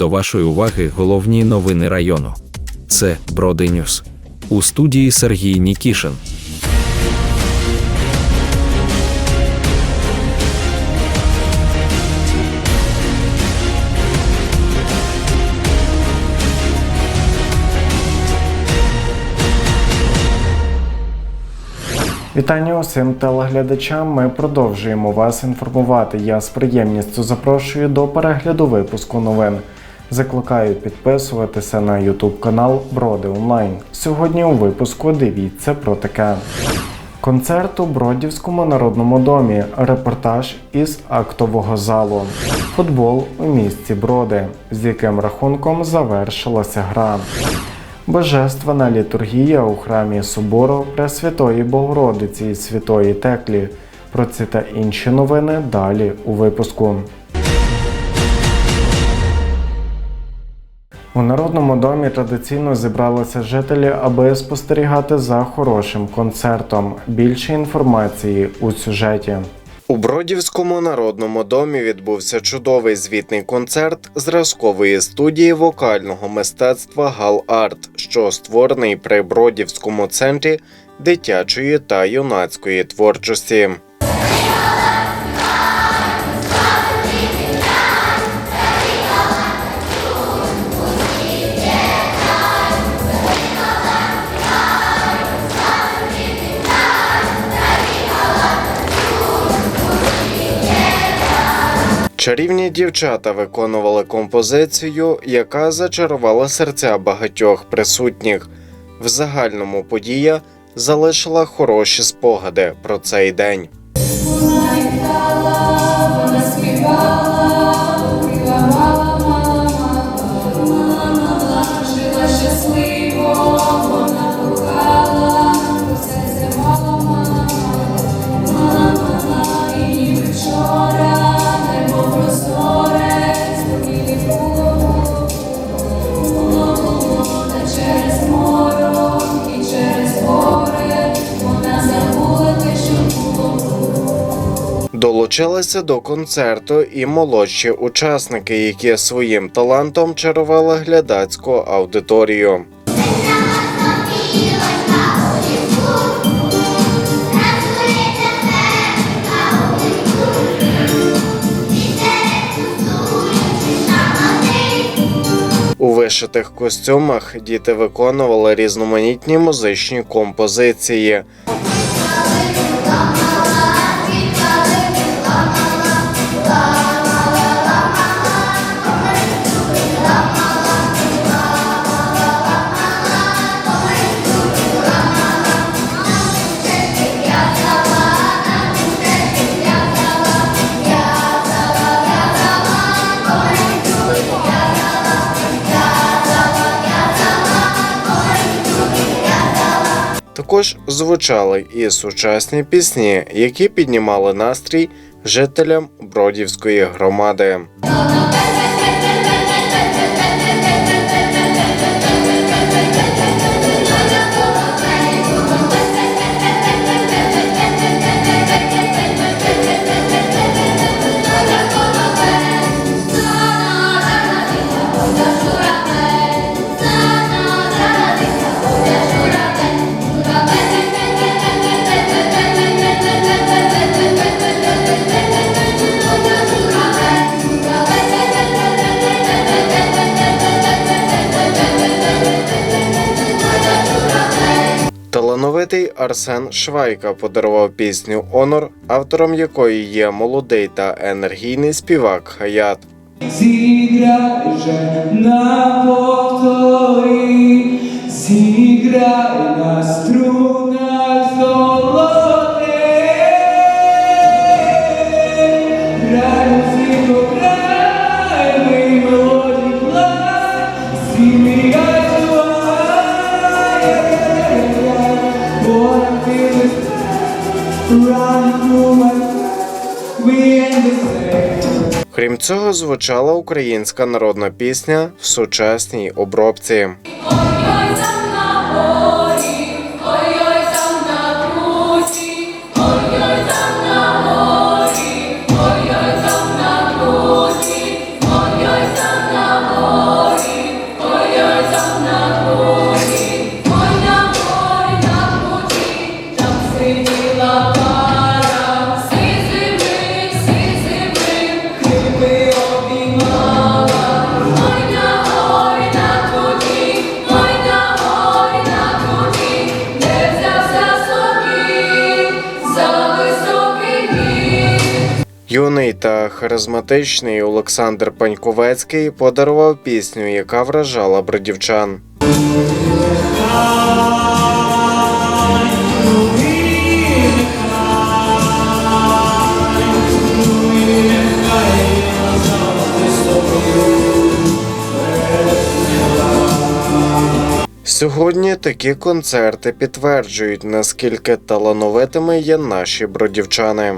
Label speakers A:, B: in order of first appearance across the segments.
A: до вашої уваги головні новини району. Це Броди. У студії Сергій Нікішин.
B: Вітання усім телеглядачам. Ми продовжуємо вас інформувати. Я з приємністю запрошую до перегляду випуску новин. Закликаю підписуватися на YouTube канал Броди Онлайн. Сьогодні у випуску дивіться про таке. Концерт у Бродівському народному домі. Репортаж із актового залу. Футбол у місті Броди, з яким рахунком завершилася гра. Божественна літургія у храмі Собору Пресвятої Богородиці і Святої Теклі. Про ці та інші новини далі у випуску. У Народному домі традиційно зібралися жителі, аби спостерігати за хорошим концертом. Більше інформації у сюжеті.
C: У Бродівському народному домі відбувся чудовий звітний концерт зразкової студії вокального мистецтва Гал Арт, що створений при Бродівському центрі дитячої та юнацької творчості. Чарівні дівчата виконували композицію, яка зачарувала серця багатьох присутніх. В загальному подія залишила хороші спогади про цей день. Долучилися до концерту і молодші учасники, які своїм талантом чарували глядацьку аудиторію. У вишитих костюмах діти виконували різноманітні музичні композиції. Також звучали і сучасні пісні, які піднімали настрій жителям Бродівської громади. Талановитий Арсен Швайка подарував пісню Онор, автором якої є молодий та енергійний співак Хаят.
D: Зіграй же на повторі, зіграй на струнах золотих.
C: Крім цього, звучала українська народна пісня в сучасній обробці. Харизматичний Олександр Паньковецький подарував пісню, яка вражала бродівчан. Сьогодні такі концерти підтверджують, наскільки талановитими є наші бродівчани.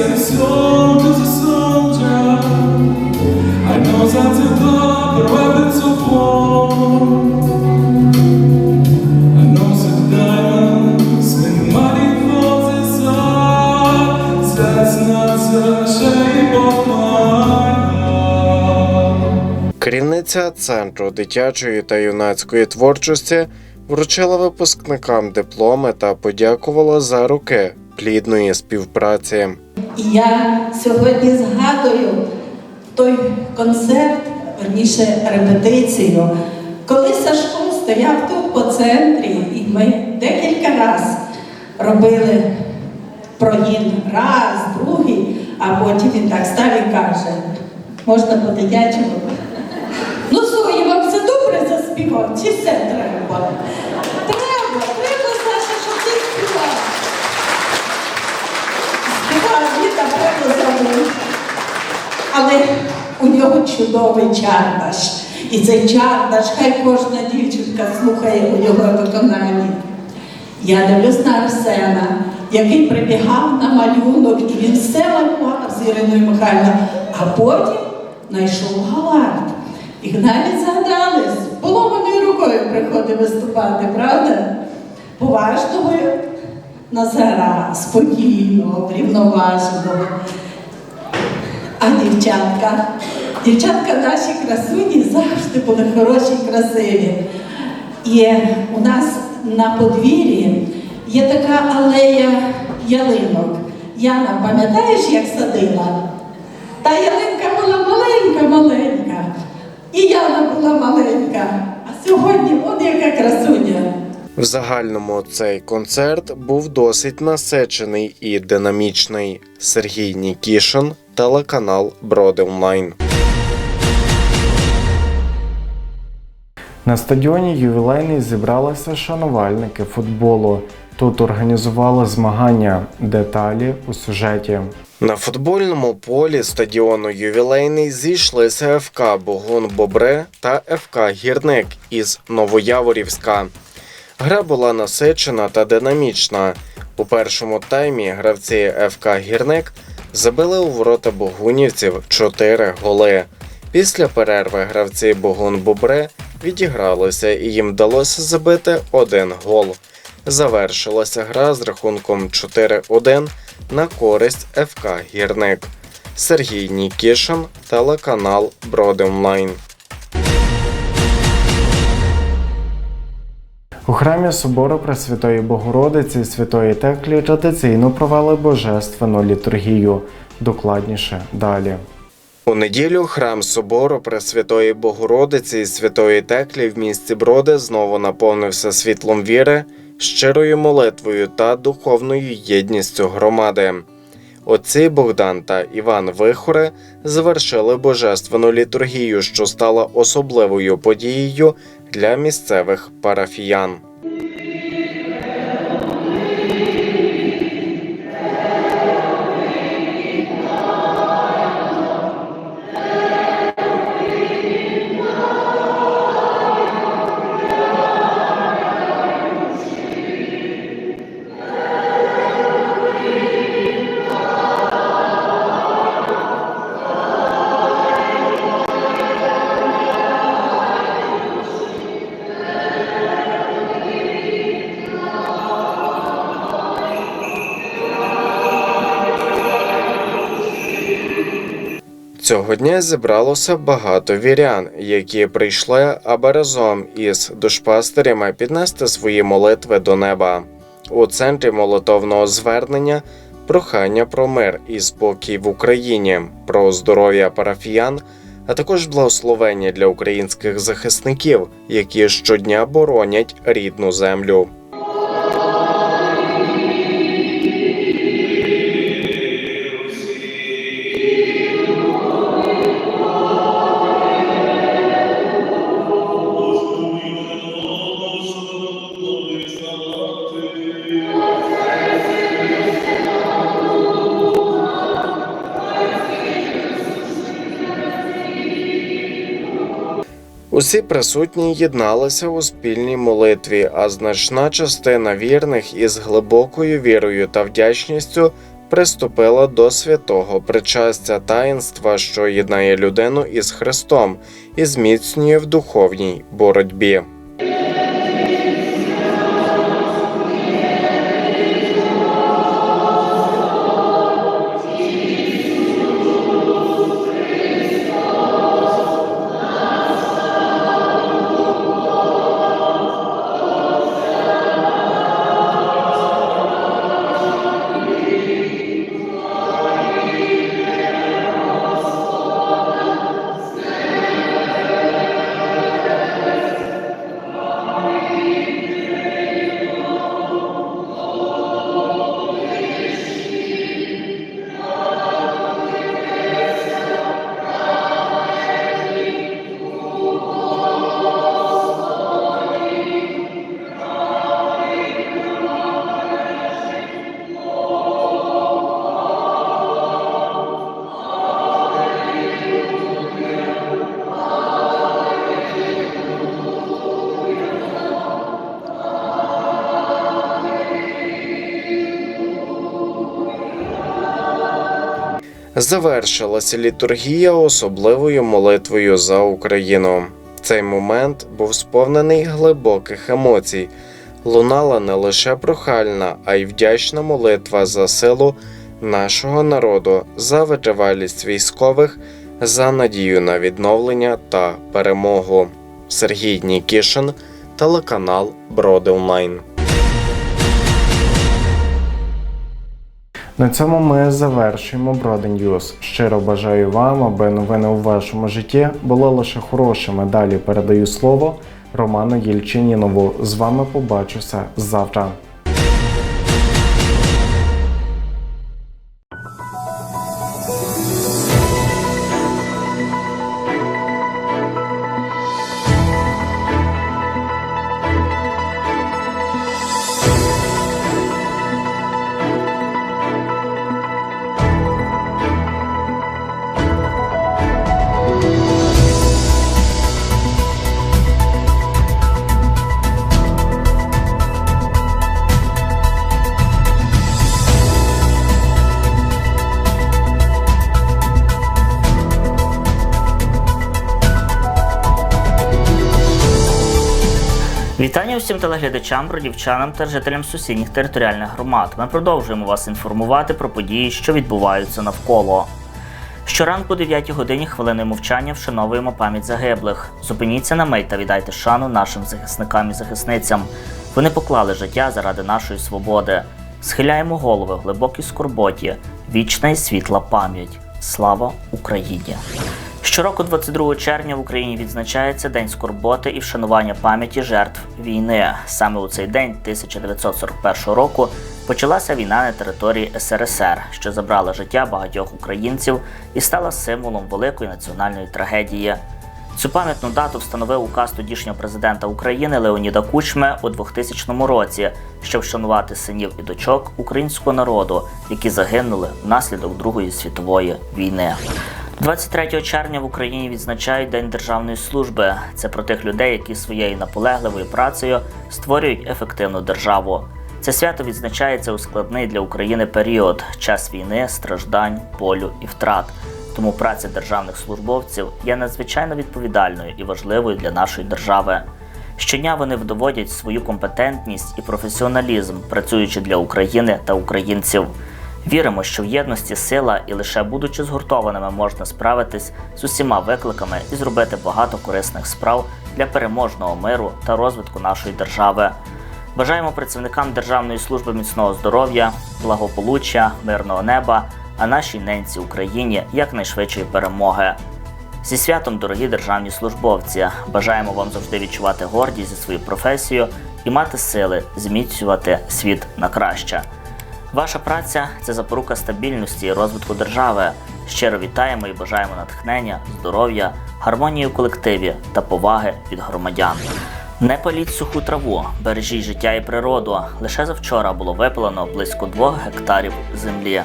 D: That the soul to the soldier. I know that the blood weapons of war. I know that diamonds and money for this art. That's not the shape of my heart.
C: Керівниця центру дитячої та юнацької творчості вручила випускникам дипломи та подякувала за роки плідної співпраці.
E: І я сьогодні згадую той концерт, верніше репетицію, коли Сашко стояв тут по центрі, і ми декілька разів робили прогін раз, другий, а потім він так став і каже, можна по-дитячому. Ну, Зої, вам все добре заспівав, чи все? Треба, Але у нього чудовий чардаш. І цей чардаш, хай кожна дівчинка слухає у його виконанні. Я дивлюсь на Арсена, який прибігав на малюнок, і він все малював з Іриною Михайловною, а потім знайшов галард. І навіть згадались, поломаною рукою приходить виступати, правда? Поважного Назара, спокійного, врівноваженого. А дівчатка, дівчатка наші красуні завжди були хороші красиві. І у нас на подвір'ї є така алея ялинок. Яна, пам'ятаєш, як садила? Та ялинка була маленька-маленька. І Яна була маленька. А сьогодні от яка красуня.
C: В загальному цей концерт був досить насичений і динамічний. Сергій Нікішин, телеканал Броди Онлайн.
B: На стадіоні ювілейний зібралися шанувальники футболу. Тут організували змагання. Деталі у сюжеті.
C: На футбольному полі стадіону ювілейний зійшлися ФК Богун Бобре та ФК Гірник із Новояворівська. Гра була насичена та динамічна. У першому таймі гравці ФК Гірник забили у ворота богунівців 4 голи. Після перерви гравці Богун Бобре відігралися і їм вдалося забити один гол. Завершилася гра з рахунком 4-1 на користь ФК Гірник. Сергій Нікішин, телеканал Броди
B: У храмі собору Пресвятої Богородиці і Святої Теклі традиційно провели божественну літургію. Докладніше далі.
C: У неділю храм собору Пресвятої Богородиці і Святої Теклі в місті Броди знову наповнився світлом віри, щирою молитвою та духовною єдністю громади. Отці Богдан та Іван Вихоре завершили божественну літургію, що стала особливою подією для місцевих парафіян. Цього дня зібралося багато вірян, які прийшли, аби разом із душпастерями піднести свої молитви до неба. У центрі молитовного звернення прохання про мир і спокій в Україні, про здоров'я парафіян, а також благословення для українських захисників, які щодня боронять рідну землю. Усі присутні єдналися у спільній молитві, а значна частина вірних із глибокою вірою та вдячністю приступила до святого причастя таїнства, що єднає людину із Христом і зміцнює в духовній боротьбі. Завершилася літургія особливою молитвою за Україну. Цей момент був сповнений глибоких емоцій. Лунала не лише прохальна, а й вдячна молитва за силу нашого народу, за витривалість військових, за надію на відновлення та перемогу. Сергій Нікішин, телеканал Броди Онлайн.
B: На цьому ми завершуємо Броден News. Щиро бажаю вам, аби новини у вашому житті були лише хорошими. Далі передаю слово Роману Єльчинінову. З вами побачуся завтра.
F: Усім телеглядачам, бродівчанам та жителям сусідніх територіальних громад. Ми продовжуємо вас інформувати про події, що відбуваються навколо. Щоранку о 9 годині хвилиною мовчання вшановуємо пам'ять загиблих. Зупиніться на мить та віддайте шану нашим захисникам і захисницям. Вони поклали життя заради нашої свободи. Схиляємо голови в глибокій скорботі. Вічна і світла пам'ять. Слава Україні! Щороку, 22 червня, в Україні відзначається День скорботи і вшанування пам'яті жертв війни. Саме у цей день 1941 року почалася війна на території СРСР, що забрала життя багатьох українців і стала символом великої національної трагедії. Цю пам'ятну дату встановив указ тодішнього президента України Леоніда Кучми у 2000 році, щоб вшанувати синів і дочок українського народу, які загинули внаслідок Другої світової війни. 23 червня в Україні відзначають День державної служби. Це про тих людей, які своєю наполегливою працею створюють ефективну державу. Це свято відзначається у складний для України період час війни, страждань, болю і втрат. Тому праця державних службовців є надзвичайно відповідальною і важливою для нашої держави. Щодня вони доводять свою компетентність і професіоналізм, працюючи для України та українців. Віримо, що в єдності сила і лише будучи згуртованими можна справитись з усіма викликами і зробити багато корисних справ для переможного миру та розвитку нашої держави. Бажаємо працівникам Державної служби міцного здоров'я, благополуччя, мирного неба, а нашій ненці Україні якнайшвидшої перемоги. Зі святом, дорогі державні службовці, бажаємо вам завжди відчувати гордість за свою професію і мати сили зміцнювати світ на краще. Ваша праця це запорука стабільності і розвитку держави. Щиро вітаємо і бажаємо натхнення, здоров'я, гармонії у колективі та поваги від громадян. Не паліть суху траву, бережіть життя і природу. Лише завчора було випалено близько двох гектарів землі.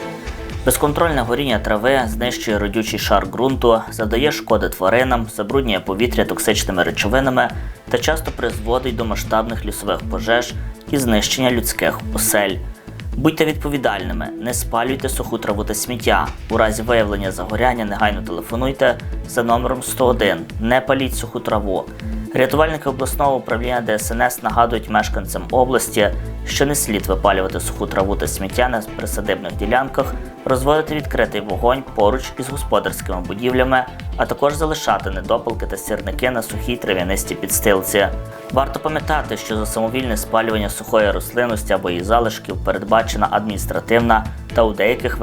F: Безконтрольне горіння трави знищує родючий шар ґрунту, завдає шкоди тваринам, забруднює повітря токсичними речовинами та часто призводить до масштабних лісових пожеж і знищення людських осель. Будьте відповідальними, не спалюйте суху траву та сміття. У разі виявлення загоряння негайно телефонуйте за номером 101. Не паліть суху траву. Рятувальники обласного управління ДСНС нагадують мешканцям області, що не слід випалювати суху траву та сміття на присадибних ділянках, розводити відкритий вогонь поруч із господарськими будівлями, а також залишати недопалки та сірники на сухій трав'янистій підстилці. Варто пам'ятати, що за самовільне спалювання сухої рослинності або її залишків передбачена адміністративна та у деяких